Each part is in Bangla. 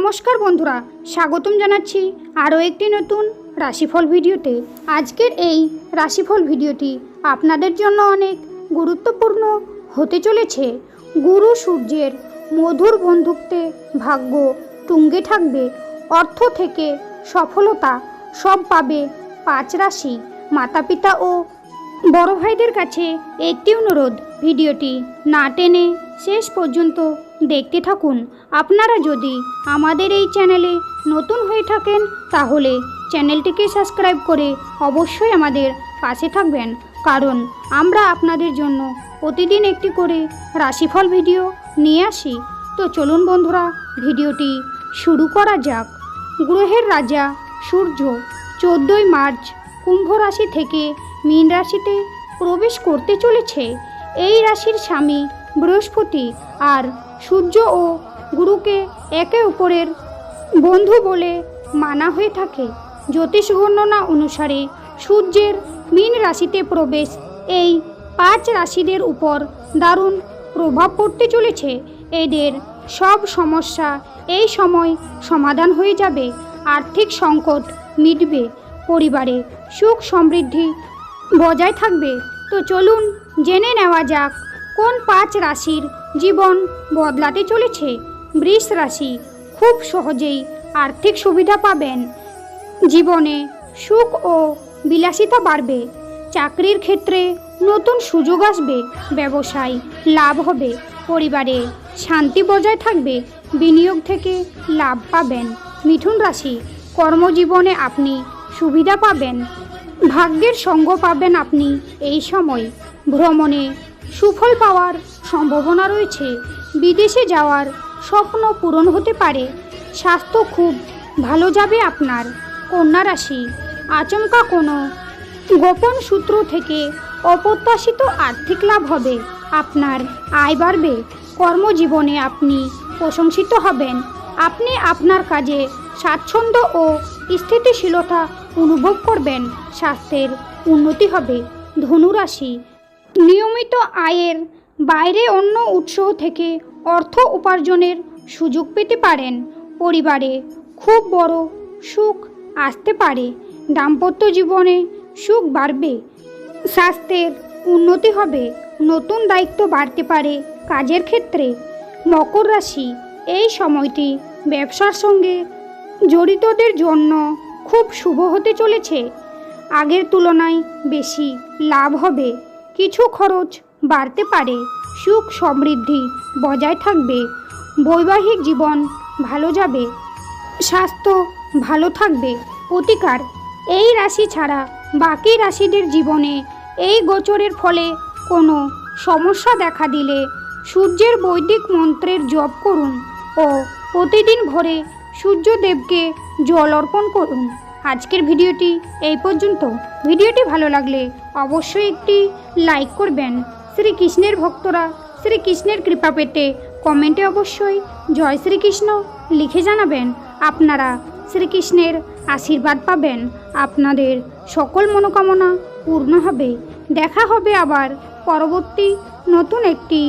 নমস্কার বন্ধুরা, স্বাগতম জানাচ্ছি আরও একটি নতুন রাশিফল ভিডিওতে। আজকের এই রাশিফল ভিডিওটি আপনাদের জন্য অনেক গুরুত্বপূর্ণ হতে চলেছে। গুরু সূর্যের মধুর বন্ধুত্বে ভাগ্য টুঙ্গে থাকবে, অর্থ থেকে সফলতা সব পাবে পাঁচ রাশি মাতা পিতা ও বড় ভাইদের কাছে একটি অনুরোধ, ভিডিওটি না টেনে শেষ পর্যন্ত দেখতে থাকুন। আপনারা যদি আমাদের এই চ্যানেলে নতুন হয়ে থাকেন, তাহলে চ্যানেলটিকে সাবস্ক্রাইব করে অবশ্যই আমাদের পাশে থাকবেন। কারণ আমরা আপনাদের জন্য প্রতিদিন একটি করে রাশিফল ভিডিও নিয়ে আসি। তো চলুন বন্ধুরা, ভিডিওটি শুরু করা যাক। গ্রহের রাজা সূর্য, চোদ্দোই মার্চ, কুম্ভ রাশি থেকে মীন রাশিতে প্রবেশ করতে চলেছে। এই রাশির স্বামী বৃহস্পতি আর সূর্য ও গুরুকে একে অপরের বন্ধু বলে মানা হয়ে থাকে। জ্যোতিষ গণনা অনুসারে সূর্যের মীন রাশিতে প্রবেশ এই পাঁচ রাশিদের উপর দারুণ প্রভাব পড়তে চলেছে। এদের সব সমস্যা এই সময় সমাধান হয়ে যাবে। আর্থিক সংকট মিটবে। পরিবারে সুখ সমৃদ্ধি বজায় থাকবে। তো চলুন, জেনে নেওয়া যাক, কোন পাঁচ রাশির জীবন বদলাতে চলেছে? বৃষ রাশি খুব সহজেই আর্থিক সুবিধা পাবেন। জীবনে সুখ ও বিলাসিতা বাড়বে। চাকরির ক্ষেত্রে নতুন সুযোগ আসবে। ব্যবসায় লাভ হবে। পরিবারে শান্তি বজায় থাকবে। বিনিয়োগ থেকে লাভ পাবেন। মিথুন রাশি, কর্মজীবনে আপনি সুবিধা পাবেন। ভাগ্যের সঙ্গ পাবেন আপনি এই সময়। ভ্রমণে সুফল পাওয়ার সম্ভাবনা রয়েছে। বিদেশে যাওয়ার স্বপ্ন পূরণ হতে পারে। স্বাস্থ্য খুব ভালো যাবে আপনার। কন্যা রাশি, আচমকা কোনো গোপন সূত্র থেকে অপ্রত্যাশিত আর্থিক লাভ হবে। আপনার আয় বাড়বে। কর্মজীবনে আপনি প্রশংসিত হবেন। আপনি আপনার কাজে স্বাচ্ছন্দ্য ও স্থিতিশীলতা অনুভব করবেন, স্বাস্থ্যের উন্নতি হবে। ধনুরাশি নিয়মিত আয়ের বাইরে অন্য উৎস থেকে অর্থ উপার্জনের সুযোগ পেতে পারেন। পরিবারে খুব বড় সুখ আসতে পারে। দাম্পত্য জীবনে সুখ বাড়বে। স্বাস্থ্যের উন্নতি হবে। নতুন দায়িত্ব বাড়তে পারে কাজের ক্ষেত্রে। মকর রাশি, এই সময়টি ব্যবসার সঙ্গে জড়িতদের জন্য খুব শুভ হতে চলেছে। আগের তুলনায় বেশি লাভ হবে। কিছু খরচ বাড়তে পারে। সুখ সমৃদ্ধি বজায় থাকবে। বৈবাহিক জীবন ভালো যাবে। স্বাস্থ্য ভালো থাকবে। প্রতিকার। এই রাশি ছাড়া বাকি রাশিদের জীবনে এই গোচরের ফলে কোনো সমস্যা দেখা দিলে সূর্যের বৈদিক মন্ত্রের জপ করুন ও প্রতিদিন ভোরে সূর্যদেবকে জল অর্পণ করুন। আজকের ভিডিওটি এই পর্যন্ত। ভিডিওটি ভালো লাগলে অবশ্যই একটি লাইক করবেন। শ্রীকৃষ্ণের ভক্তরা শ্রীকৃষ্ণের কৃপা পেতে কমেন্টে অবশ্যই জয় শ্রীকৃষ্ণ লিখে জানাবেন। আপনারা শ্রীকৃষ্ণের আশীর্বাদ পাবেন। আপনাদের সকল মনোকামনা পূর্ণ হবে। দেখা হবে আবার পরবর্তী নতুন একটি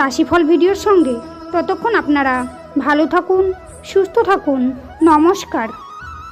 রাশিফল ভিডিওর সঙ্গে। ততক্ষণ আপনারা ভালো থাকুন সুস্থ থাকুন। নমস্কার।